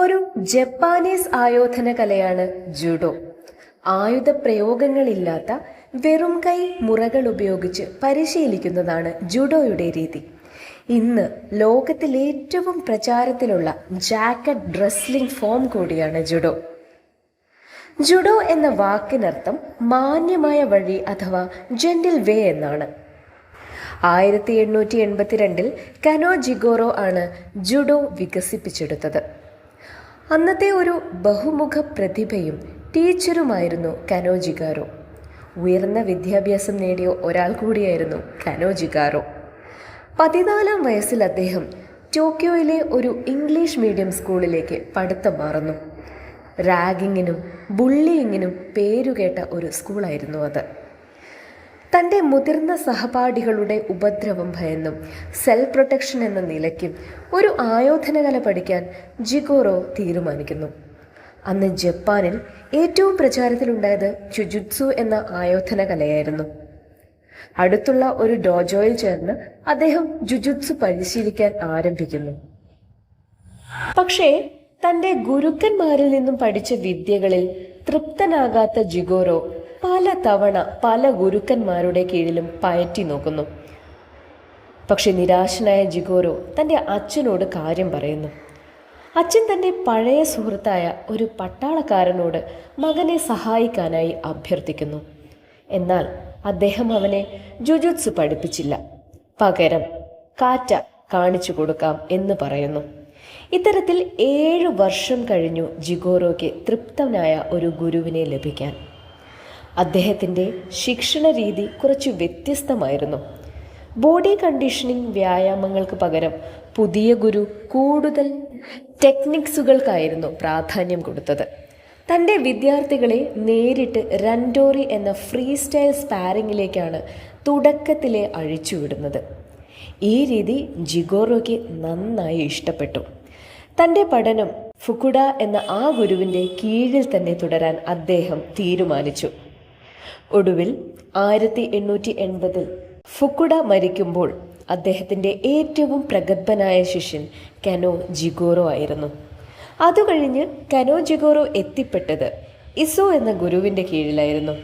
ഒരു ജപ്പാനീസ് ആയോധന കലയാണ് ജുഡോ. ആയുധ പ്രയോഗങ്ങളില്ലാത്ത വെറും കൈ മുറകൾ ഉപയോഗിച്ച് പരിശീലിക്കുന്നതാണ് ജുഡോയുടെ രീതി. ഇന്ന് ലോകത്തിൽ ഏറ്റവും പ്രചാരത്തിലുള്ള ജാക്കറ്റ് ഡ്രസ്ലിംഗ് ഫോം കൂടിയാണ് ജുഡോ. ജുഡോ എന്ന വാക്കിനർത്ഥം മാന്യമായ വഴി അഥവാ ജെന്റിൽ വേ എന്നാണ്. ആയിരത്തി എണ്ണൂറ്റി എൺപത്തിരണ്ടിൽ കനോ ജിഗോറോ ആണ് ജുഡോ വികസിപ്പിച്ചെടുത്തത്. അന്നത്തെ ഒരു ബഹുമുഖ പ്രതിഭയും ടീച്ചറുമായിരുന്നു കനോജിഗാരോ ഉയർന്ന വിദ്യാഭ്യാസം നേടിയ ഒരാൾ കൂടിയായിരുന്നു കനോജിഗാരോ പതിനാലാം വയസ്സിൽ അദ്ദേഹം ടോക്കിയോയിലെ ഒരു ഇംഗ്ലീഷ് മീഡിയം സ്കൂളിലേക്ക് പഠിത്തം മാറുന്നു. റാഗിങ്ങിനും ബുള്ളിയിങ്ങിനും പേരുകേട്ട ഒരു സ്കൂളായിരുന്നു അത്. തന്റെ മുതിർന്ന സഹപാഠികളുടെ ഉപദ്രവം ഭയന്നും സെൽഫ് പ്രൊട്ടക്ഷൻ എന്ന നിലയ്ക്കും ഒരു ആയോധനകല പഠിക്കാൻ ജിഗോറോ തീരുമാനിക്കുന്നു. അന്ന് ജപ്പാനിൽ ഏറ്റവും പ്രചാരത്തിലുണ്ടായത് ചുജുത്സു എന്ന ആയോധന കലയായിരുന്നു അടുത്തുള്ള ഒരു ഡോജോയിൽ ചേർന്ന് അദ്ദേഹം ജുജുത്സു പരിശീലിക്കാൻ ആരംഭിക്കുന്നു. പക്ഷേ തന്റെ ഗുരുക്കന്മാരിൽ നിന്നും പഠിച്ച വിദ്യകളിൽ തൃപ്തനാകാത്ത ജിഗോറോ പല തവണ പല ഗുരുക്കന്മാരുടെ കീഴിലും പയറ്റി നോക്കുന്നു. പക്ഷെ നിരാശനായ ജിഗോരോ തന്റെ അച്ഛനോട് കാര്യം പറയുന്നു. അച്ഛൻ തന്റെ പഴയ സുഹൃത്തായ ഒരു പട്ടാളക്കാരനോട് മകനെ സഹായിക്കാനായി അഭ്യർത്ഥിക്കുന്നു. എന്നാൽ അദ്ദേഹം അവനെ ജുജുത്സു പഠിപ്പിച്ചില്ല. പകരം കാറ്റ കാണിച്ചു കൊടുക്കാം എന്ന് പറയുന്നു. ഇത്തരത്തിൽ ഏഴു വർഷം കഴിഞ്ഞു ജിഗോറോയ്ക്ക് തൃപ്തനായ ഒരു ഗുരുവിനെ ലഭിക്കാൻ. അദ്ദേഹത്തിന്റെ ശിക്ഷണ രീതി കുറച്ച് വ്യത്യസ്തമായിരുന്നു. ബോഡി കണ്ടീഷനിങ് വ്യായാമങ്ങൾക്ക് പകരം പുതിയ ഗുരു കൂടുതൽ ടെക്നിക്സുകൾക്കായിരുന്നു പ്രാധാന്യം കൊടുത്തത്. തന്റെ വിദ്യാർത്ഥികളെ നേരിട്ട് രൻഡോറി എന്ന ഫ്രീ സ്റ്റൈൽ സ്പാരിങ്ങിലേക്കാണ് തുടക്കത്തിലെ അഴിച്ചുവിടുന്നത്. ഈ രീതി ജിഗോറോയ്ക്ക് നന്നായി ഇഷ്ടപ്പെട്ടു. തന്റെ പഠനം ഫുക്കുഡ എന്ന ആ ഗുരുവിന്റെ കീഴിൽ തന്നെ തുടരാൻ അദ്ദേഹം തീരുമാനിച്ചു. ഒടുവിൽ ആയിരത്തി എണ്ണൂറ്റി എൺപതിൽ ഫുക്കുഡ മരിക്കുമ്പോൾ അദ്ദേഹത്തിന്റെ ഏറ്റവും പ്രഗത്ഭനായ ശിഷ്യൻ കനോ ജിഗോറോ ആയിരുന്നു. അതുകഴിഞ്ഞ് കനോ ജിഗോറോ എത്തിപ്പെട്ടത് ഇസോ എന്ന ഗുരുവിന്റെ കീഴിലായിരുന്നു.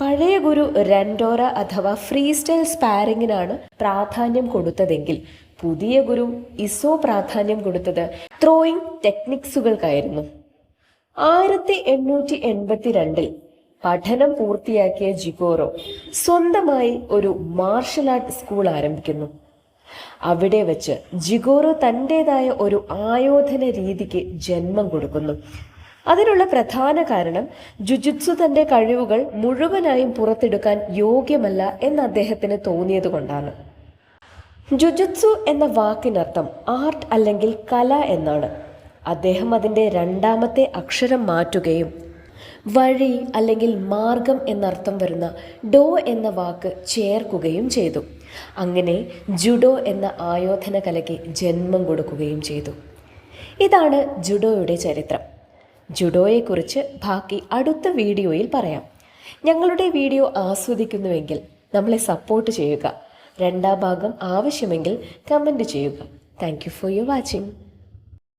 പഴയ ഗുരു രണ്ടോറ അഥവാ ഫ്രീ സ്റ്റൈൽ സ്പാരിങ്ങിനാണ് പ്രാധാന്യം കൊടുത്തതെങ്കിൽ പുതിയ ഗുരു ഇസോ പ്രാധാന്യം കൊടുത്തത് ത്രോയിങ് ടെക്നിക്സുകൾക്കായിരുന്നു. ആയിരത്തി എണ്ണൂറ്റി എൺപത്തിരണ്ടിൽ പഠനം പൂർത്തിയാക്കിയ ജിഗോറോ സ്വന്തമായി ഒരു മാർഷൽ ആർട്ട് സ്കൂൾ ആരംഭിക്കുന്നു. അവിടെ വെച്ച് ജിഗോറോ തന്റെതായ ഒരു ആയോധന രീതിക്ക് ജന്മം കൊടുക്കുന്നു. അതിനുള്ള പ്രധാന കാരണം ജുജുത്സു തന്റെ കഴിവുകൾ മുഴുവനായും പുറത്തെടുക്കാൻ യോഗ്യമല്ല എന്ന് അദ്ദേഹത്തിന് തോന്നിയത് കൊണ്ടാണ്. ജുജുത്സു എന്ന വാക്കിനർത്ഥം ആർട്ട് അല്ലെങ്കിൽ കല എന്നാണ്. അദ്ദേഹം അതിന്റെ രണ്ടാമത്തെ അക്ഷരം മാറ്റുകയും വഴി അല്ലെങ്കിൽ മാർഗം എന്നർത്ഥം വരുന്ന ഡോ എന്ന വാക്ക് ചേർക്കുകയും ചെയ്തു. അങ്ങനെ ജുഡോ എന്ന ആയോധന കലയ്ക്ക് ജന്മം കൊടുക്കുകയും ചെയ്തു. ഇതാണ് ജുഡോയുടെ ചരിത്രം. ജുഡോയെക്കുറിച്ച് ബാക്കി അടുത്ത വീഡിയോയിൽ പറയാം. ഞങ്ങളുടെ വീഡിയോ ആസ്വദിക്കുന്നുവെങ്കിൽ നമ്മളെ സപ്പോർട്ട് ചെയ്യുക. രണ്ടാം ഭാഗം ആവശ്യമെങ്കിൽ കമന്റ് ചെയ്യുക. Thank you for your watching.